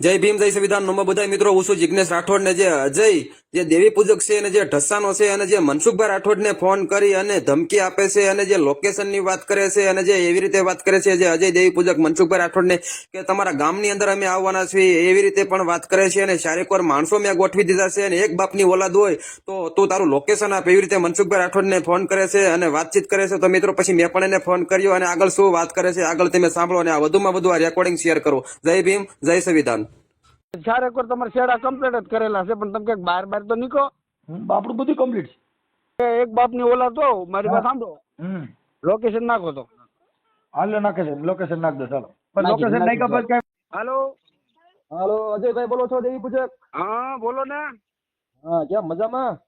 જય ભીમ, જય સંવિધાન. નમો બધા મિત્રો, હું છું જિજ્ઞેશ રાઠોડ ને જે અજય, જે દેવી પૂજક છે અને જે ઢસાનો છે અને જે મનસુખભાઈ રાઠોડ ને ફોન કરી અને ધમકી આપે છે અને જે લોકેશનની વાત કરે છે અને જે એવી રીતે વાત કરે છે જે અજય દેવી પૂજક મનસુખભાઈ રાઠોડ ને કે તમારા ગામની અંદર અમે આવવાના છીએ, એવી રીતે પણ વાત કરે છે અને શારીરિક વાર માણસો મેં ગોઠવી દીધા છે અને એક બાપની ઓલાદ હોય તો તું તારું લોકેશન આપ એવી રીતે મનસુખભાઈ રાઠોડ ને ફોન કરે છે અને વાતચીત કરે છે. તો મિત્રો, પછી મેં પણ એને ફોન કર્યો અને આગળ શું વાત કરે છે, આગળ તમે સાંભળો અને આ વધુમાં વધુ આ રેકોર્ડિંગ શેર કરો. જય ભીમ, જય સંવિધાન. ચાર એકર તમારે શેડા કમ્પ્લીટ જ કરેલા છે પણ તમે ક્યાંક બહાર બહાર તો નીકળો. આપણું બધું કમ્પ્લીટ છે. એક બાપની ઓલા તો મારી પાસે સાંભળો. લોકેશન નાખો તો. હાલો નાખે છે લોકેશન નાખ દો ચાલો. લોકેશન નાખ્યા પછી કાંઈ હાલો. હાલો અજયભાઈ બોલો છો દેવી પૂજક. હા બોલો ને. હા કેમ મજામાં?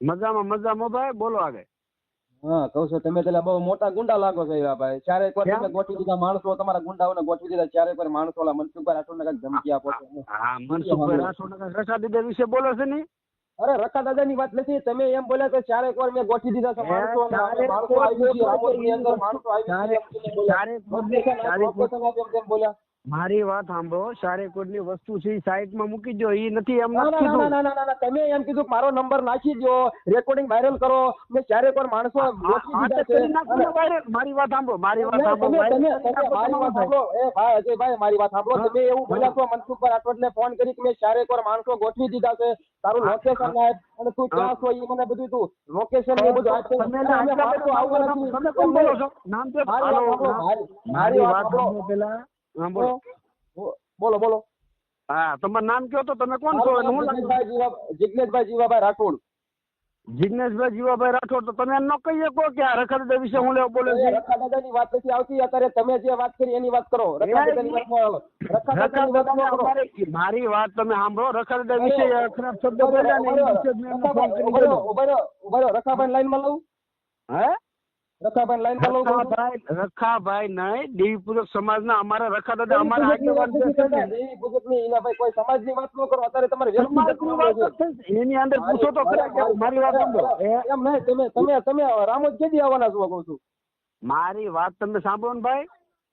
મજામાં મજામાં ભાઈ બોલો આગળ. હા કહું છું તમે પેલા બહુ મોટા ગુંડા લાગો છો એવા ભાઈ. ચારે એક વાર તમે ગોઠવી દીધા માણસો તમારા ગુંડાઓને ગોઠવી દીધા ચારે એક વાર માણસો ઓલા મનસુખભાઈ રાઠોડને કાંઈક ધમકી આપો છો. હા મનસુખભાઈ રાઠોડ રસા દીધા વિશે બોલો છે ને? અરે રખા દાદા ની વાત નથી. તમે એમ બોલ્યા કે ચારે એક વાર મેં ગોઠવી દીધા છે માણસો માણસો આવી રામોદની અંદર માણસો આવી ગયો ચારે બોલ્યા. મારી વાત સાંભળો ચારેકોટની વસ્તુ છે સાઈટમાં મૂકી દો એ નથી એમ ના તમે એમ કીધું મારો નંબર નાખી દો રેકોર્ડિંગ વાયરલ કરો મેં ચારે માણસો. મારી વાત સાંભળો મારી વાત સાંભળો મારી વાત સાંભળો એ ભાઈ અજયભાઈ મારી વાત સાંભળો. તમે એવું બોલ્યા છો મનસુખભાઈ રાઠોડને ફોન કરી કે મેં ચારેક માણસો ગોઠવી દીધા છે. તારું લોકેશન. આપ અને તું ક્યાં છો એ મને બધું તું. લોકેશન ને એ બધું આપ. તમે અને ના અમે આટલા માણસો બધા આવવાના નામ- છીએ. તમે કોણ બોલો છો? નામ તો મારી વાત સાંભળો પેલા. હા, બોલો. બોલો બોલો. હા તમારું નામ કયો તો? તમે કોણ છો? જીવા- જિગ્નેશભાઈ જીવાભાઈ રાઠોડ. જિગ્નેશભાઈ જીવાભાઈ રાઠોડ તો તમે ન કહી શકો કે આ રખડદા વિશે હું લેવા બોલે છે. રખા દાદાની વાત નથી આવતી અત્યારે તમે જે વાત કરી એની વાત કરો. રખા દાદાની વાત ન આવે. રખા દાદાની વાત ન રખડદા કરો મારી વાત તમે સાંભળો રખડદા વિશે ખરાબ શબ્દ બોલ્યા ને એ વિશે જ મેં એમને ફોન કરી ઊભા રહો, દીધો. ઊભા રહો, ઊભા રહો. રખાભાઈ લાઈનમાં લઉં હે? રખાભાઈ લાઈનમાં લઉં રખાભાઈ રખાભાઈ નહીં દેવી સમાજના અમારા રખા દાદા અમારા આગેવાન છે કરતા. ને, દેવી પૂજકની એના ભાઈ કોઈ સમાજની વાત ન કરો અત્યારે તમારે વ્યક્તિગત વાત. જ. એની અંદર પૂછો તો ખરા મારી વાત સાંભળો એમ નહીં તમે તમે તમે રામોદ કેદી આવવાના છો કહું છું મારી વાત તમે સાંભળો ને ભાઈ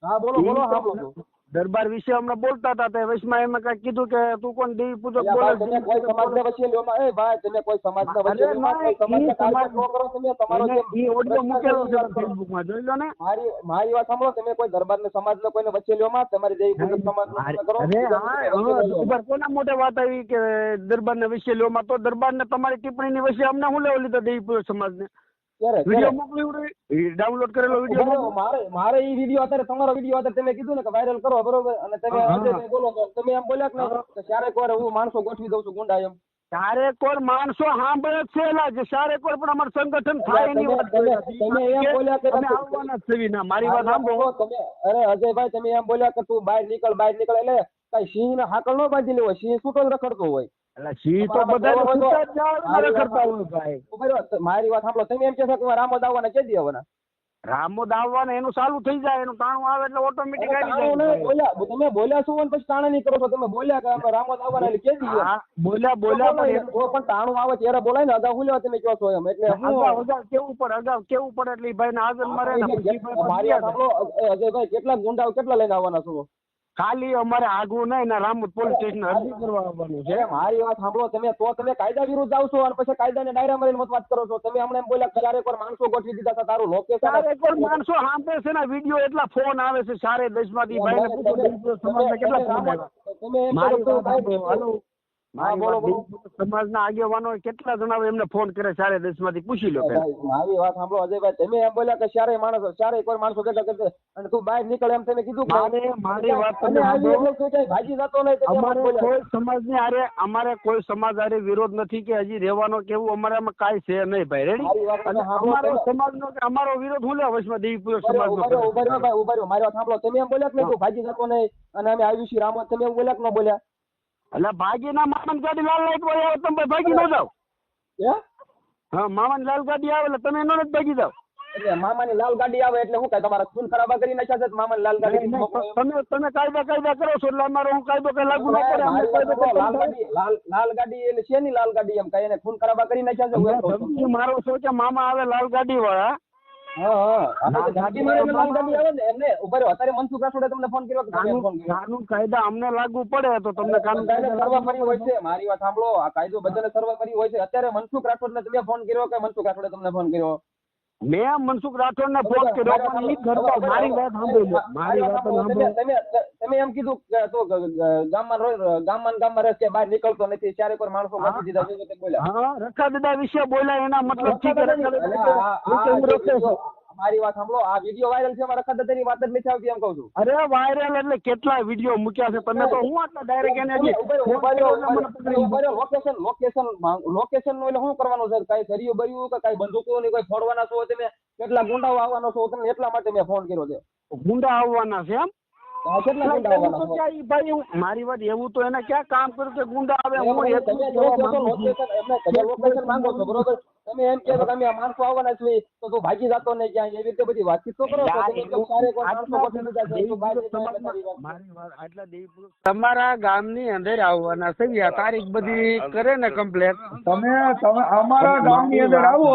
હા બોલો બોલો સાંભળો. દરબાર વિશે હમણાં બોલતા હતા તે વચમાં એમ કઈ કીધું કે તું કોણ દેવી પૂજક બોલે તમે કોઈ સમાજને વચ્ચે લ્યોમાં એ ભાઈ તમે કોઈ સમાજને અરે કોઈ સમાજને સમાજ- ટાર્ગેટ ન કરો તમે તમારો જે ઈ ઓડિયો મૂકેલો છે ફેસબુકમાં જોઈ લો ને. મારી મારી વાત સાંભળો તમે કોઈ દરબારને સમાજને કોઈને વચ્ચે લ્યોમાં તમારી દેવી પૂજક સમાજને અરે કરો અરે હા, દરબાર કોના મોઢે વાત આવી કે દરબારના વિશે લેવામાં તો દરબાર ને તમારી ટિપ્પણી ની વચ્ચે અમને હું લેવા લીધો દેવી પૂજક સમાજને? ક્યારે વીડિયો મોકલી ડાઉનલોડ કરેલો વીડિયો મારે મારે ઈ વીડિયો અત્યારે તમારો વીડિયો અત્યારે તમે કીધું ને કે વાયરલ કરો બરોબર? અને તમે હા, આજે હા. તમે બોલો તમે એમ બોલ્યા કે નહીં ક્યારેક વાર હું માણસો ગોઠવી દઉં છું ગુંડા એમ. ચારે કોર માણસો સાંભળે છે એલા જે પણ અમારું સંગઠન થાય એની વાત તમે- એમ બોલ્યા કે આવવાના જ મારી વાત સાંભળો. તમે અરે અજયભાઈ તમે એમ બોલ્યા કે તું બહાર નીકળ બહાર નીકળ એટલે કઈ સિંહ ને હાકલ ન બાંધી લેવો સિંહ છૂટો રખડતો હોય? સિંહ તો બધા બરોબર જ જાવ મારી વાત હોય ભાઈ. ઊભા રહો, તો મારી વાત સાંભળો. તમે એમ કે હું રામોદ આવવાના કેદી આવવાના રામોદ આવવાને એનું ચાલુ થઈ જાય એનું તાણું આવે એટલે ઓટોમેટિક આવી જાય બોલ્યા તમે બોલ્યા શું હોય પછી તાણા નહીં કરો છો. તમે બોલ્યા કે આપણે રામોદ આવવાના એટલે એમ? હા, બોલ્યા બોલ્યા પણ પણ તાણું આવે ત્યારે બોલાય ને અગાઉ બોલ્યા તમે કહો છો એમ? એટલે હું અગાઉ કેવું પડે અગાઉ કેવું પડે એટલે ભાઈ ભાઈને હાજર મરે ને મારી સાંભળો. અજયભાઈ કેટલા ગુંડાઓ કેટલા લઈને આવવાના છો? ખાલી અમારે આગવું નહીં ને રામોદ પોલીસ સ્ટેશન અરજી કરવા આવવાનું છે. મારી વાત સાંભળો તમે તો તમે કાયદા વિરુદ્ધ આવશો અને પછી કાયદાને ડાયરા મારીને મત વાત કરો છો. તમે હમણાં એમ બોલ્યા કે ચારેક વાર માણસો ગોઠવી દીધા હતા તારું લોકેશન ચારે કોઈ માણસો સાંભળે છે ને વીડિયો એટલા ફોન આવે છે સારે દેશમાંથી ભાઈને પૂછો કેટલા ફોન આવ્યા? તમે એમ કરો સમાજના આગેવાનો કેટલા જણાવે એમને ફોન કરે ચારે પૂછી લો મારી વાત સાંભળો અજયભાઈ તમે એમ બોલ્યા કે ચારે માણસો ચારે કોઈ માણસો કેટલા કરશે અને તું બહાર નીકળે એમ તમે કીધું મારે મારી વાત તમે જતો નહીં અમારે. કોઈ સમાજની હારે અમારે કોઈ સમાજ હારે વિરોધ નથી કે હજી રહેવાનો કેવું અમારે આમાં કાંઈ છે નહીં ભાઈ. રેડી અને અમારો સમાજ નો અમારો વિરોધ હું લે વચમાં દેવી પૂજક ઊભા રહ્યો, ઊભા રહ્યો, ભાઈ, ઊભા રહ્યો. મારી વાત સાંભળો. તમે એમ બોલ્યા કે ભાગી જતો નહીં અને અમે આવ્યું છીએ રામ તમે એમ બોલ્યા કે ન બોલ્યા? એટલે ભાગીના મામન ગાડી લાલ લાઈટ હોય આવે તમે ભાગી ન જાવ હા? મામન લાલ ગાડી આવે એટલે તમે એનો જ ભાગી જાવ એટલે મામાની લાલ ગાડી આવે એટલે શું કઈ તમારા ખૂન ખરાબા કરી નાખ્યા છે? મામાની લાલ ગાડી તમે તમે કાયદા કાયદા કરો છો એટલે અમારો હું કાયદો કઈ લાગુ ના પડે અમારે કાયદો લાલ ગાડી લાલ લાલ ગાડી એટલે શેની લાલ ગાડી એમ? કઈ એને ખૂન ખરાબા કરી નાખ્યા છે? હું છું. મારો સોચે મામા આવે લાલ ગાડી વાળા ના, ને રાઠોડે કાનૂન કાયદા અમને લાગુ પડે તો તમને કાનૂન બધાને કાયદા સર્વ કરી હોય છે. મારી વાત સાંભળો. આ કાયદો બધાને સર્વ કરી હોય છે. અત્યારે મનસુખ રાઠોડને તમે ફોન કર્યો કે મનસુખ રાઠોડે તમને ફોન કર્યો? મેં મનસુખ રાઠોડ ને ફોન કર્યો પણ એ કરતા મારી વાત સાંભળી મારી વાત તમે તમે તમે એમ કીધું કે તો ગામમાં ગામમાં ગામમાં રહે છે બહાર નીકળતો નથી ચારે કોઈ માણસો કાપી દીધા છે તે બોલ્યા. હા રખા દીધા વિશે બોલ્યા એના મતલબ છે રખા મારી વાત સાંભળો. આ વીડિયો વાયરલ છે મારા દાદાની વાત જ નથી આવતી એમ કહું છું. અરે વાયરલ એટલે કેટલા વીડિયો મૂક્યા છે? તમે તો હું આટલા ડાયરેક્ટ એને હજી. લોકેશન લોકેશન લોકેશનનું એટલે શું કરવાનું છે? કઈ ધર્યું બર્યું કે કઈ બંદૂકો ની કોઈ ફોડવાના છો તમે? કેટલા ગુંડાઓ આવવાનો છો? તમે એટલા માટે મેં ફોન કર્યો છે. ગુંડા આવવાના છે એમ? મારી વાત એવું તો એને ક્યાં કામ કર્યું કે ગુંડા આવે? હું માંગુ છું. બરોબર? તમે એમ કે આ માણસો આવવાના તો તું ભાગી જતો નહીં એવી રીતે બધી વાતચીત તો કરો તમારા ગામની અંદર આવવાના છે આ તારીખ બધી કરે ને કમ્પ્લેટ તમે તમે અમારા ગામની અંદર આવો.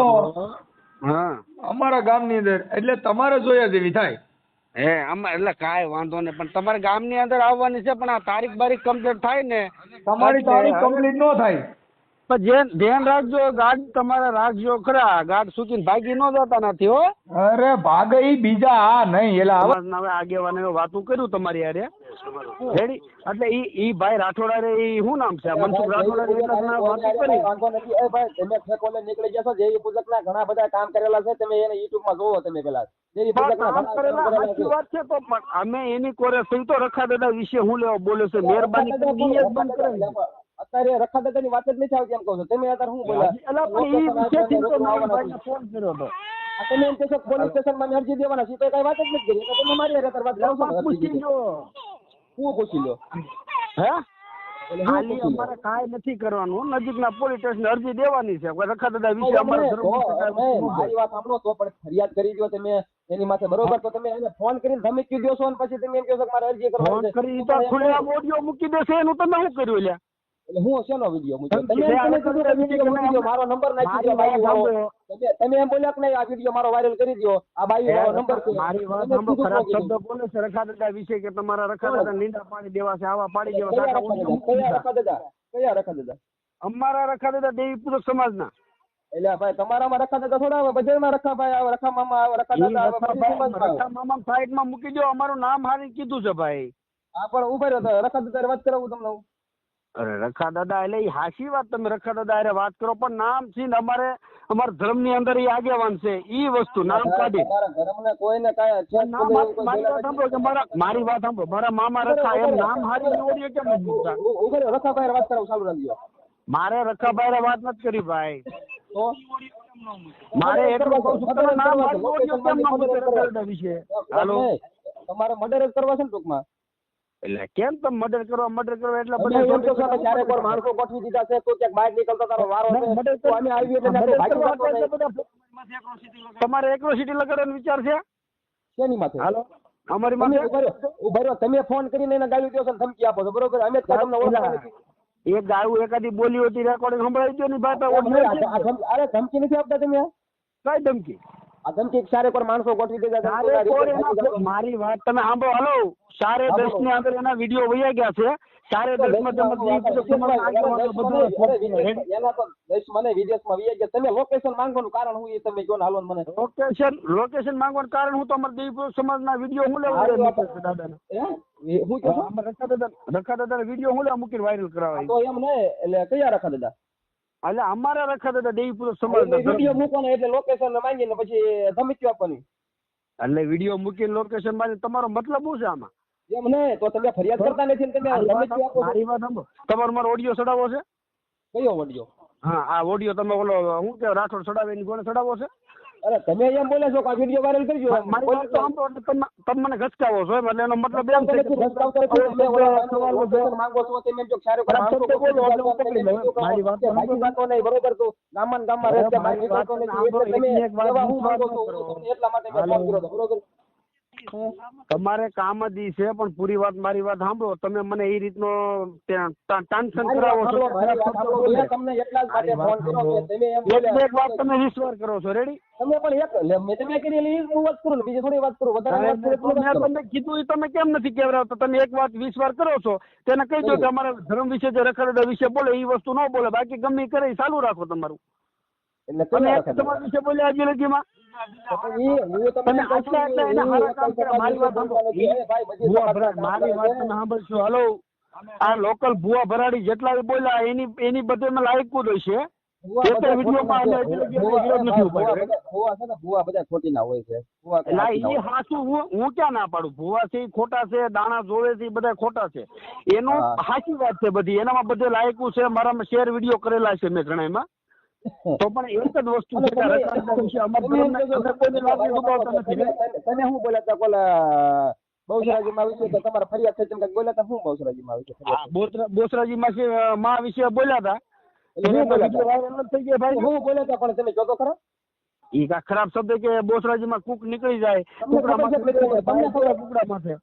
હા. અમારા ગામની અંદર એટલે તમારે જોયા જેવી થાય. હે આમાં એટલે કાંઈ વાંધો નહીં. પણ તમારે ગામની અંદર આવવાની છે પણ આ તારીખ બારીખ કમ્પ્લીટ થાય ને તમારી તારીખ કમ્પ્લીટ ન થાય. પણ ધ્યાન ધ્યાન રાખજો ગાડ તમારે રાખજો ખરા. ગાડ સૂકીને ભાગી ન જતા નથી હો. અરે ભાગે બીજા આ નહીં એલા હવે આગેવાને વાતું કર્યું તમારી હારે? રેડી? એટલે ઈ ઈ ભાઈ રાઠોડા રે ઈ શું નામ છે? મનસુખ રાઠોડા રે તમે વાતું કરી. વાંધો નથી. એ ભાઈ તમે ઠેકોલે નીકળી જશો દેવી પૂજક ના ઘણા બધા કામ કરેલા છે તમે એને youtube માં જોવો તમે પેલા. દેવી પૂજક ના કામ કરેલા સાચી વાત છે તો પણ અમે એની કોરે તો રખા દાદા વિશે હું લેવા બોલ્યો છે? મહેરબાની કરી ઈ બંધ કરે અત્યારે રખા દાદાની વાત જ નથી આવતી એમ કહું છું. તમે અત્યારે શું બોલ્યા? એટલે પણ ઈ વિશે ફોન કર્યો હતો. તમે એમ કહેશો પોલીસ સ્ટેશનમાં અરજી દેવાના છે તો કઈ વાત જ નથી કરી. તો તમે મારી હારે વાત કરો છો. પૂછી દીધી. હું પૂછી લો હે? લો? અમારે કાંઈ નથી કરવાનું. નજીકના પોલીસ સ્ટેશન અરજી દેવાની છે. રખા દાદા વિશે અમારે તમે ધર્મ તો તમે મારી વાત સાંભળો તો પણ ફરિયાદ કરી દો તમે એની માથે. બરોબર તો તમે એને ફોન કરીને ધમકી દો છો અને પછી તમે એમ કહો છો મારે અરજી ફોન કરવાની છે. કરી તો ખુલ્લેઆમ ઓડિયો મૂકી દેશે. એનું તમે શું કર્યું લ્યા? એટલે હું શેનો વીડિયો? મૂક્યો તમે તમે એમ કીધું કે વીડિયો મારો નંબર નાખી દો બાઈ વાળો. તમે તમે એમ બોલ્યા કે નહીં આ વીડિયો મારો વાયરલ કરી દો આ બાઈ વાળો નંબર છે. મારી વાત સાંભળો ખરાબ શબ્દ બોલે છે રખા દાદા વિશે કે તમારા રખા દાદા નીંદા પાડી દેવા છે આવા પાડી દેવા દાદા? કયા દીધા. રખા દાદા? કયા રખા અમારા રખા દાદા દેવી પૂજક સમાજના. એટલે ભાઈ તમારામાં રખા દાદા થોડા આવે બજારમાં રખા ભાઈ આવે રખા મામા આવે રખા દાદા રખા મામા સાઈડમાં મૂકી દો અમારું નામ હારી કીધું છે ભાઈ. હા પણ ઊભા રહ્યો તો રખા દાદા વાત કરાવું તમને હું. અરે રખા દાદા એટલે એ હાચી વાત તમે રખા દાદા અરે વાત કરો પણ નામ છે ને અમારે અમારા ધર્મની અંદર એ આગેવાન છે એ વસ્તુ નામ કાઢી. મારી વાત સાંભળો કે મારા મારી વાત સાંભળો મારા મામા રખા એમ નામ હારી ઓડિયો કેમ નથી મૂકતા? નથી. ઊભા રહ્યો રખા ભાઈ વાત કરાવું ચાલુ રાખજો. મારે રખાભાઈ વાત નથી કરી ભાઈ. મારે એટલું કહું છું તમે નામ હારી ઓડિયો કેમ ન મૂકે રખા વિશે? હાલો? તમારે મર્ડર કરવા છે ને ટૂંકમાં? એટલે કેમ તમે મર્ડર કરવા મર્ડર કરવા એટલે બધા એમ તો છો ચારે પર માણસો ગોઠવી દીધા છે તો ક્યાંક બહાર નીકળતા તારો વારો છે મર્ડર તો અમે આવી એટલે મર્ડર ભાગી બધા તમારે એક્રોસિટી લગાડવાનો વિચાર છે? શેની માથે? હાલો અમારી તમે માથે? ઊભા રહ્યો, તમે ફોન કરીને એને ગાળી દો છો ધમકી આપો છો બરોબર? અમે તો તમને ઓળખતા નથી. એક ગાયું એકાદી બોલી હતી રેકોર્ડિંગ સંભળાવી દો ને ભાઈ અરે ધમકી નથી આપતા તમે? કઈ ધમકી? ધમકી ચારે પર માણસો ગોઠવી. સારે એના મારી વાત તમે સાંભળો હાલો. સારે દસની અંદર એના વીડિયો વયા ગયા છે. સારે દસમાં તો તો વિદેશમાં ગયા. તમે લોકેશન માંગવાનું કારણ હું એ તમે કહો ને હાલો મને. લોકેશન લોકેશન માંગવાનું કારણ હું તમારા દેવપુર સમાજના વીડિયો હું લેવા હે? રખા દાદા રખા વીડિયો હું લેવા મૂકીને વાયરલ કરાવાય. તો એમ ને એટલે કયા રખા દાદા એટલે અમારા રખા હતા દેવીપુર સમાજના વીડિયો મૂકવાનો એટલે લોકેશન માંગીને પછી ધમકી આપવાની. એટલે વીડિયો મૂકીને લોકેશનમાં તમારો મતલબ શું છે આમાં? એમ નહીં તો તમે ફરિયાદ કરતા નથી તમે મારી વાત મારી સાંભળો. તમારો મારો ઓડિયો ચડાવો છે? કયો ઓડિયો હા આ ઓડિયો તમે ઓલો હું કે રાઠોડ ચડાવે એની કોને ચડાવો છે? અરે તમે એમ બોલે છો આ વીડિયો વાયરલ કરજો. મારી વાત તો સાંભળો એટલે તમે મને ઘસકાવો છો એટલે એનો મતલબ એમ છે કે છે, તમે માંગો છો તમે એમ જો ચારે કરો માંગો માણસો બોલો એટલે પકડી લઉં. મારી વાત કે ભાગી નહીં, બરોબર? તો ગામમાં ગામમાં રહે છે, મારી વાત નહીં એટલે તમે એક વાત હું માંગો છો, એટલા માટે મેં ફોન કર્યો બરોબર? તમારે કામ જ ઈ છે પણ પૂરી વાત મારી વાત સાંભળો. તમે મને એ રીતનો ટેન્શન કરાવો છો. તમને એટલા જ માટે ફોન કર્યો કે તમે એમ એક બોલ્યા. બે એક વાત તમે વિશ્વાસ કરો છો રેડી? તમે પણ એક મેં તમે કરી એટલે ઈ જ હું વાત કરું બીજી થોડી વાત કરું. વધારે વાત કરું મેં તમને કીધું તમે કેમ નથી કેવડાવતા તમે એક વાત વિશ્વાસ કરો છો તેને કહી દો કે અમારા ધર્મ વિશે જે રખડડા વિશે બોલે એ વસ્તુ ન બોલે. બાકી ગમે કરે એ ચાલુ રાખો તમારું. એટલે તમે? સમાજ વિશે બોલ્યા આજે લગીમાં હું. મારી મારી આ લોકલ ભુવા ભરાડી જેટલા બોલ્યા એની એની બધે મેં છે. ને ખોટી ના હોય છે. ના ક્યાં ના પાડું? દાણા જોવે છે બધા ખોટા છે. એનું. સાચી વાત છે બધી. એનામાં બધે લાયકું છે મારામાં શેર વીડિયો કરેલા છે મેં ઘણામાં તો પણ એક જ વસ્તુ છે તમે- તમે તમે- તમે- તમે શું બોલ્યા હતા? કોલા બહુચરાજીમાં વિશે કે તમારા ફરિયાદ થઈ કંઈક બોલ્યા હતા? શું બહુચરાજીમાં વિશે અ, માં વિશે બોલ્યા હતા. તમે ખરાબ શબ્દ કે બોસરાજીમાં કૂક નીકળી જાય. તમને ખબર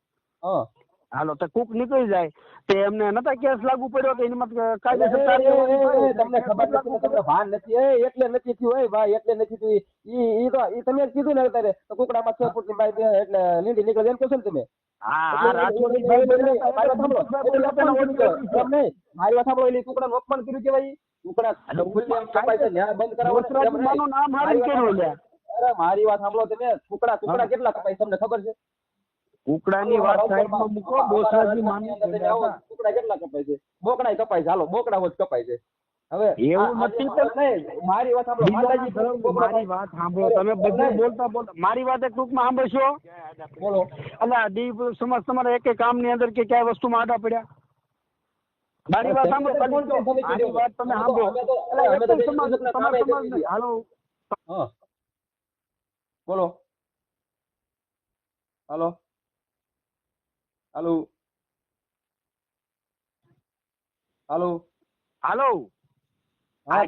હાલો તો કૂક નીકળી જાય તે એમને નતા કેસ લાગુ પડ્યો કે એની કાયદેસર કાર્યવાહી તમને ખબર નથી તમને ભાન નથી એ એટલે નથી થયું હોય ભાઈ એટલે નથી થયું ઈ ઈ તો ઈ તમે કીધું ને અત્યારે તો કુકડામાં છ ફૂટની બાઈ એટલે લીંડી નીકળે એમ કહો ને તમે હા રાજકોટની મારી વાત સાંભળો. એટલે. એમ કુકડાનું અપમાન કર્યું કેવાય ઈ? કુકડા એટલે કપાય છે ન્યાય બંધ કરાવો એમ નામ કર્યું અરે મારી વાત સાંભળો તમે કુકડા કુકડા કેટલા કપાય તમને ખબર છે કુકડાની વાત સાઈડમાં મૂકો બોસરાજી માની કુકડા કેટલા કપાય છે? બોકડા કપાય છે હાલો બોકડા જ કપાય છે. હવે એવું નથી મારી વાત સાંભળો માતાજી મારી વાત સાંભળો તમે બધું બોલતા બોલતા મારી વાત એક ટૂંકમાં સાંભળશો? બોલો. આ દીપ સમાજ તમારા એક કામની અંદર કે ક્યાંય વસ્તુમાં આડા પડ્યા? મારી વાત સાંભળો મારી વાત તમે સાંભળો. કામે હાલો. બોલો. હાલો હાલો. હાલો. હાલો. હા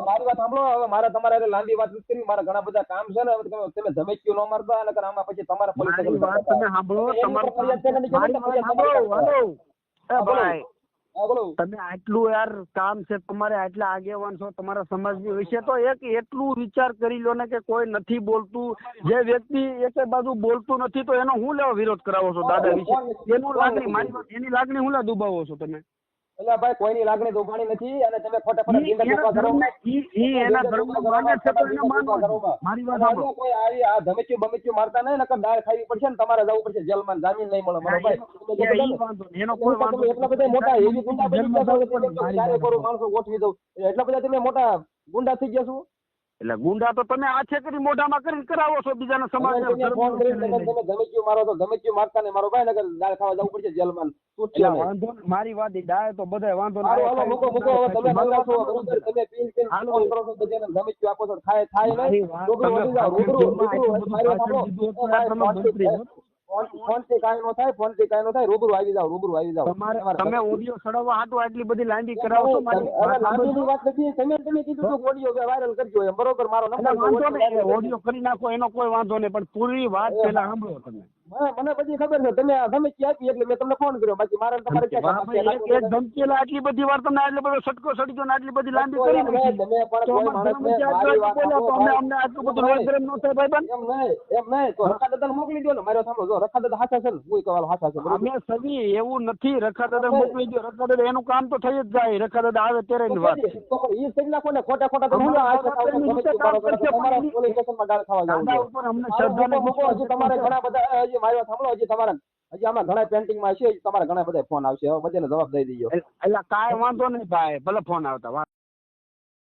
મારી વાત સાંભળો હવે મારે તમારે લાંબી વાત નથી કરવી મારા ઘણા બધા કામ છે ને હવે તમે તમે ધમેક્યું ન મારતા અને આમાં પછી તમારા પોલીસ વાત તમે સાંભળો તમારું ફરિયાદ છે ને હાલો. ભાઈ તમે આટલું યાર કામ છે તમારે આટલા આગેવાન છો તમારા સમાજની વિશે તો એક એટલું વિચાર કરી લો ને કે કોઈ નથી બોલતું. જે વ્યક્તિ એક બાજુ બોલતું નથી તો એનો હું લેવા વિરોધ કરાવો છો દાદા વિશે? એનું લાગણી એની લાગણી હું લે દુબાવો છો તમે? એટલે ભાઈ કોઈની લાગણી દુભાણી નથી અને તમે ખોટા ખોટા એના દો. મારી વાત સાંભળો. કોઈ આવી આ ધમેચ્યું બમેચ્યું મારતા નહીં નકર દાળ ખાવી પડશે ને તમારે જવું પડશે. જેલમાં જામીન નહીં મળે. મારો ભાઈ. એનો કોઈ વાંધો એટલા બધા મોટા એવી ગુંડા બની ગયા છો માણસો ગોઠવી દઉં. એટલા બધા તમે મોટા ગુંડા થઈ ગયા છો? એટલે ગુંડા તો તમે આછે કરી મોઢામાં કરીને કરાવો છો બીજાના સમાજ તમે ફોન કરીને તમે ધર્મને તમે મારો તો ધમેચ્યું મારતા ને મારો ભાઈ નગર દાળ ખાવા જવું પડશે જેલમાં. છૂટશે એટલે વાંધો મારી વાત ડાય તો બધાય વાંધો નહીં. હાલો મૂકો મૂકો હવે તમે મંગા છો તમે પીન પીન. ફોન કરો છો બધાને ધમેચ્યું આપો છો. ખાય ખાય નહીં. રૂબરૂ રૂબરૂ મારી વાત સાંભળો. ફોનથી કાંઈ ન થાય ફોનથી કાંઈ ન થાય રૂબરૂ આવી જાવ રૂબરૂ આવી જાવ તમે ઓડિયો ચડાવવા હાટુ આટલી બધી લાંબી કરાવો મારી હવે વાત નથી તમે તમે કીધું તો ઓડિયો વાયરલ કરજો એમ બરોબર મારો નંબર ઓડિયો કરી નાખો એનો કોઈ વાંધો નહીં પણ પૂરી વાત પહેલા સાંભળો તમે. મને પછી ખબર છે. તમે ધમકી આપી એટલે મેં તમને ફોન કર્યો. બાકી મારે તમારે ક્યાં ધમકીલા આટલી બધી વાર તમને આટલો બધો સટકો સડી ને આટલી બધી લાંબી કરી અમને આટલું બધું થાય. એમ નહીં. એમ નહીં. તો રખા મોકલી દો ને. મારો સાંભળો. જો રખા દાદા હાચા છે ને. હું કહેવાનું હાચા છે. અમે સવી એવું નથી. રખા દાદા મોકલી દો રખા દાદા એનું કામ તો થઈ જ જાય. રખા દાદા આવે ત્યારે ની વાત. નાખો ને. ખોટા ખોટા હું ગાળ ખાવા જવું ઉપર અમને શ્રદ્ધા ને તમારે ઘણા બધા હજી મારી વાત સાંભળો હજી તમારા હજી આમાં ઘણા પેન્ટિંગમાં છે તમારે ઘણા બધા ફોન આવશે. હવે બધાને જવાબ દઈ દીજો એટલે કાંઈ વાંધો નહીં ભાઈ, ભલે ફોન આવતા